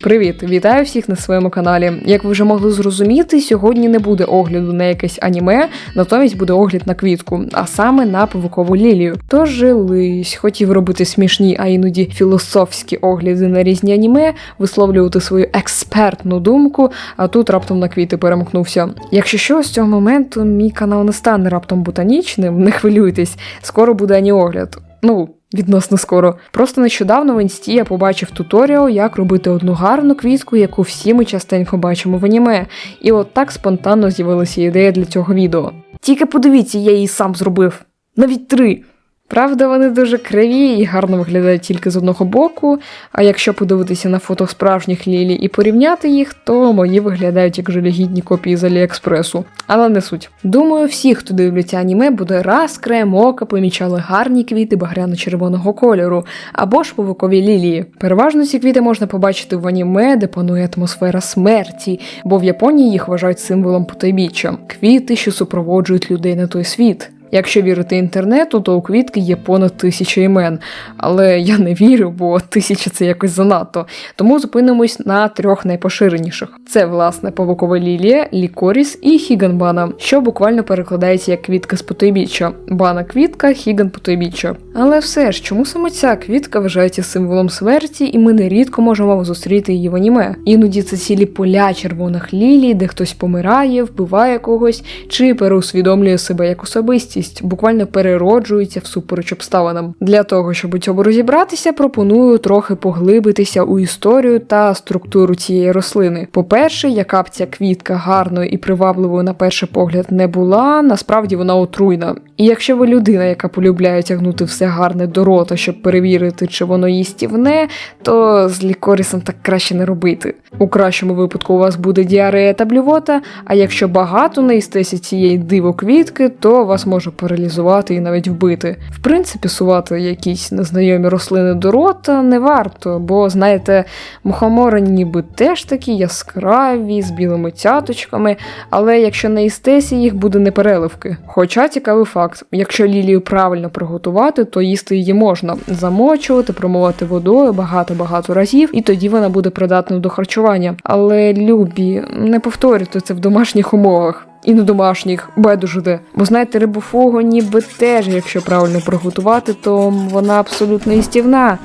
Привіт, вітаю всіх на своєму каналі. Як ви вже могли зрозуміти, сьогодні не буде огляду на якесь аніме, натомість буде огляд на квітку, а саме на павукову лілію. Тож жились, хотів робити смішні, а іноді філософські огляди на різні аніме, висловлювати свою експертну думку, а тут раптом на квіти перемкнувся. Якщо що, з цього моменту мій канал не стане раптом ботанічним, не хвилюйтесь, скоро буде аніогляд. Ну, Відносно скоро. Просто нещодавно в інсті я побачив туторіал, як робити одну гарну квітку, яку всі ми частенько бачимо в аніме. І от так спонтанно з'явилася ідея для цього відео. Тільки подивіться, я її сам зробив. Навіть три. Правда, вони дуже криві і гарно виглядають тільки з одного боку. А якщо подивитися на фото справжніх лілі і порівняти їх, то мої виглядають як жалігідні копії з Аліекспресу. Але не суть. Думаю, всі, хто дивляться аніме, буде раз краєм ока помічали гарні квіти багряно-червоного кольору або ж повукові лілії. Переважно ці квіти можна побачити в аніме, де панує атмосфера смерті, бо в Японії їх вважають символом потайбіччя. Квіти, що супроводжують людей на той світ. Якщо вірити інтернету, то у квітки є понад тисяча імен, але я не вірю, бо тисяча це якось занадто. Тому зупинимось на трьох найпоширеніших: це власне павукова лілія, лікоріс і хіганбана, що буквально перекладається як квітка з потойбіччя. Бана квітка, хіган потойбіччя. Але все ж, чому саме ця квітка вважається символом смерті, і ми нерідко можемо зустріти її в аніме. Іноді це цілі поля червоних лілій, де хтось помирає, вбиває когось чи переусвідомлює себе як особистість, буквально перероджується всупереч обставинам. Для того, щоб у цьому розібратися, пропоную трохи поглибитися у історію та структуру цієї рослини. По-перше, яка б ця квітка гарною і привабливою на перший погляд не була, насправді вона отруйна. І якщо ви людина, яка полюбляє тягнути все гарне до рота, щоб перевірити, чи воно їстівне, то з лікорісом так краще не робити. У кращому випадку у вас буде діарея та блювота, а якщо багато наїстеся цієї дивоквітки, то вас може паралізувати і навіть вбити. В принципі, сувати якісь незнайомі рослини до рота не варто, бо знаєте, мухомори ніби теж такі яскраві, з білими цяточками, але якщо не наїстеся, їх буде непереливки. Хоча цікавий факт, якщо лілію правильно приготувати, то їсти її можна замочувати, промивати водою багато-багато разів, і тоді вона буде придатною до харчування. Але любі, не повторюйте це в домашніх умовах. І на домашніх, байдуже де. Бо знаєте, рибофугу ніби теж, якщо правильно приготувати, то вона абсолютно істівна.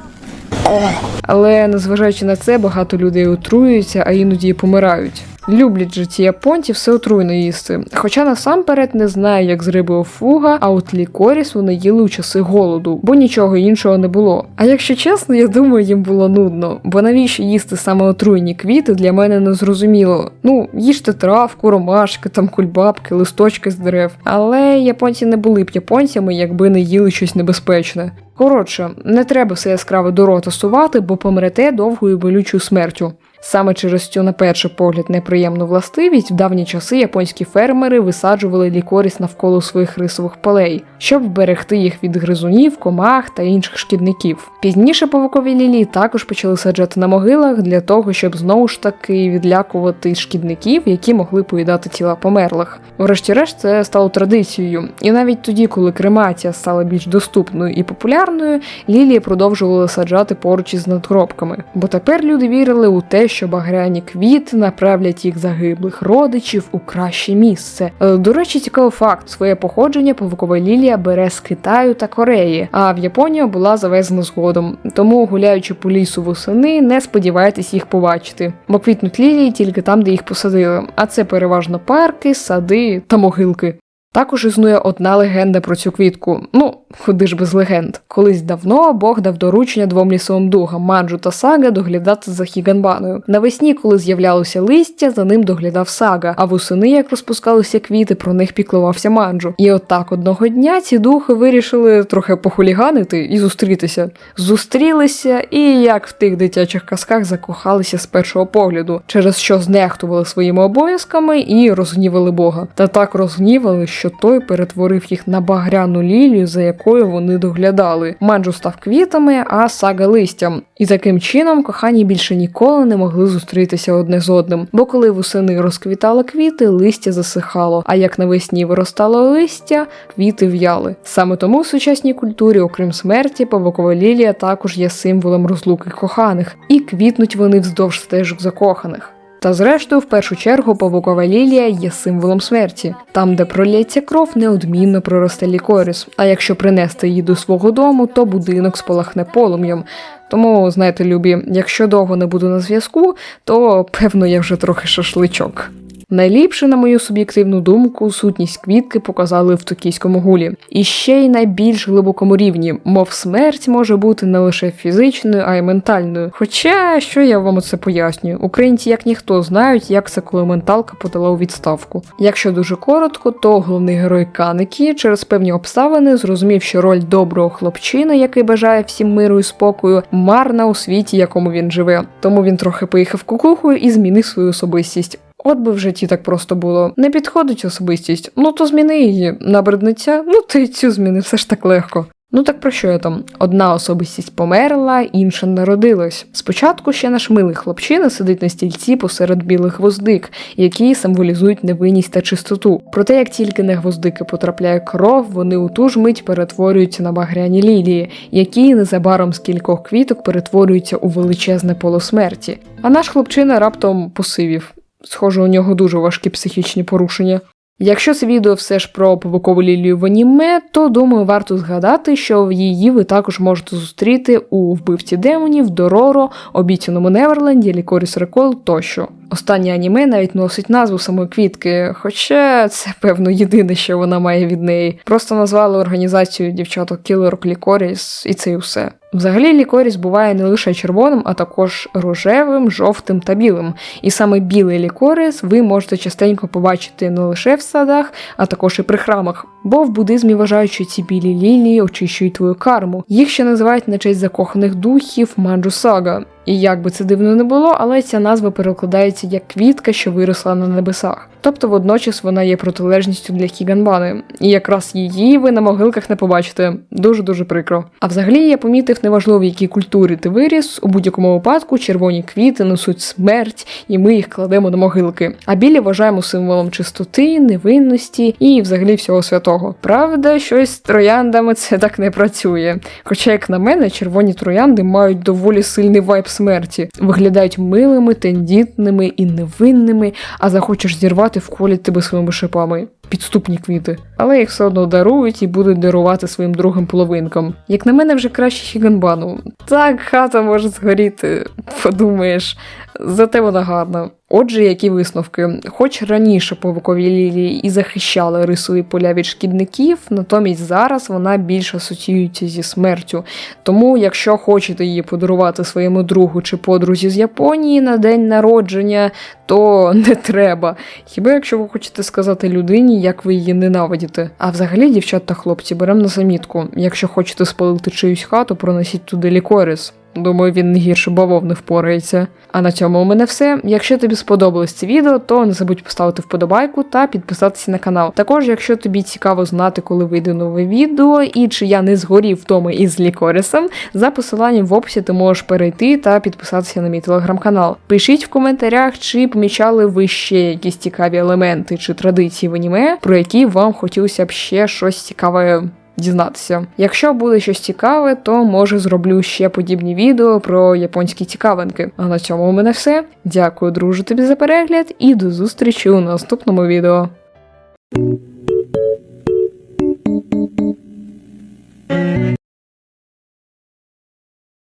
Але незважаючи на це, багато людей отруюються, а іноді і помирають. Люблять же ці японці все отруйно їсти. Хоча насамперед не знаю, як з рибою фуга, а от лікоріс вони їли у часи голоду, бо нічого іншого не було. А якщо чесно, я думаю, їм було нудно, бо навіщо їсти саме отруйні квіти для мене не зрозуміло. Ну, їжте травку, ромашки, там кульбабки, листочки з дерев. Але японці не були б японцями, якби не їли щось небезпечне. Коротше, не треба все яскраве до рота сувати, бо помрете довгою болючою смертю. Саме через цю, на перший погляд, неприємну властивість в давні часи японські фермери висаджували лікоріс навколо своїх рисових полей, щоб вберегти їх від гризунів, комах та інших шкідників. Пізніше павукові лілії також почали саджати на могилах для того, щоб знову ж таки відлякувати шкідників, які могли поїдати тіла померлих. Врешті-решт, це стало традицією, і навіть тоді, коли кремація стала більш доступною і популярною, лілії продовжували саджати поруч із надгробками, бо тепер люди вірили у те, що багряні квіти направлять їх загиблих родичів у краще місце. Е, До речі, цікавий факт: своє походження павукова лілія бере з Китаю та Кореї, а в Японію була завезена згодом. Тому, гуляючи по лісу восени, не сподівайтесь їх побачити, бо квітнуть лілії тільки там, де їх посадили. А це переважно парки, сади та могилки. Також існує одна легенда про цю квітку. Ну, куди ж без легенд. Колись давно Бог дав доручення двом лісовим дугам Манджу та Сага доглядати за Хіганбаною. Навесні, коли з'являлося листя, за ним доглядав Сага, а восени, як розпускалися квіти, про них піклувався Манджу. І отак одного дня ці духи вирішили трохи похуліганити і зустрітися. Зустрілися і, як в тих дитячих казках, закохалися з першого погляду, через що знехтували своїми обов'язками і розгнівали Бога. Та так розгнівали, що той перетворив їх на багряну лілію, за якою вони доглядали. Манджу став квітами, а сага листям. І таким чином кохані більше ніколи не могли зустрітися одне з одним. Бо коли восени розквітали квіти, листя засихало. А як навесні виростало листя, квіти в'яли. Саме тому в сучасній культурі, окрім смерті, павукова лілія також є символом розлуки коханих, і квітнуть вони вздовж стежок закоханих. Та зрештою, в першу чергу, павукова лілія є символом смерті. Там, де пролється кров, неодмінно проросте лікоріс. А якщо принести її до свого дому, то будинок спалахне полум'ям. Тому, знаєте, любі, якщо довго не буду на зв'язку, то певно я вже трохи шашличок. Найліпше, на мою суб'єктивну думку, сутність квітки показали в токійському гулі. І ще й на більш глибокому рівні, мов смерть може бути не лише фізичною, а й ментальною. Хоча що я вам оце пояснюю, українці як ніхто знають, як це коли менталка подала у відставку. Якщо дуже коротко, то головний герой Канекі через певні обставини зрозумів, що роль доброго хлопчина, який бажає всім миру і спокою, марна у світі, якому він живе. Тому він трохи поїхав кукухою і змінив свою особистість. От би в житті так просто було. Не підходить особистість, ну то зміни її. Набридниця, ну ти цю зміни все ж так легко. Ну так про що я там? Одна особистість померла, інша народилась. Спочатку ще наш милий хлопчина сидить на стільці посеред білих гвоздик, які символізують невинність та чистоту. Проте, як тільки на гвоздики потрапляє кров, вони у ту ж мить перетворюються на багряні лілії, які незабаром з кількох квіток перетворюються у величезне поло смерті. А наш хлопчина раптом посивів. Схоже, у нього дуже важкі психічні порушення. Якщо це відео все ж про павукову лілію в аніме, то думаю, варто згадати, що її ви також можете зустріти у вбивці демонів, Дороро, обіцяному Неверленді, Лікоріс Рекол тощо. Останнє аніме навіть носить назву самої квітки, хоча це, певно, єдине, що вона має від неї. Просто назвали організацію дівчаток Кілерок Лікоріс, і це і все. Взагалі лікоріс буває не лише червоним, а також рожевим, жовтим та білим. І саме білий лікоріс ви можете частенько побачити не лише в садах, а також і при храмах. Бо в буддизмі вважають, що ці білі лілії очищують твою карму. Їх ще називають на честь закоханих духів манджусага. І як би це дивно не було, але ця назва перекладається як квітка, що виросла на небесах. Тобто водночас вона є протилежністю для Хіганбани, і якраз її ви на могилках не побачите. Дуже дуже прикро. А взагалі я помітив, неважливо, в якій культурі ти виріс, у будь-якому випадку червоні квіти несуть смерть, і ми їх кладемо на могилки. А білі вважаємо символом чистоти, невинності і взагалі всього святого. Правда, щось з трояндами це так не працює. Хоча, як на мене, червоні троянди мають доволі сильний вайб смерті, виглядають милими, тендітними і невинними, а захочеш зірвати в колі тебе своїми шипами. Підступні квіти, але їх все одно дарують і будуть дарувати своїм другим половинкам. Як на мене, вже краще Хіганбану. Так, хата може згоріти, подумаєш, зате вона гарна. Отже, які висновки? Хоч раніше павукові лілії і захищали рисові поля від шкідників, натомість зараз вона більш асоціюється зі смертю. Тому, якщо хочете її подарувати своєму другу чи подрузі з Японії на день народження, то не треба. Хіба якщо ви хочете сказати людині, як ви її ненавидіте. А взагалі, дівчат та хлопці, беремо на замітку. Якщо хочете спалити чиюсь хату, проносіть туди лікорис. Думаю, він не гірше бавовни впорається. А на цьому у мене все. Якщо тобі сподобалось це відео, то не забудь поставити вподобайку та підписатися на канал. Також, якщо тобі цікаво знати, коли вийде нове відео і чи я не згорів вдома із лікорисом, за посиланням в описі ти можеш перейти та підписатися на мій телеграм-канал. Пишіть в коментарях, чи помічали ви ще якісь цікаві елементи чи традиції в аніме, про які вам хотілося б ще щось цікаве дізнатися. Якщо буде щось цікаве, то може зроблю ще подібні відео про японські цікавинки. А на цьому у мене все. Дякую, друже, тобі за перегляд, і до зустрічі у наступному відео.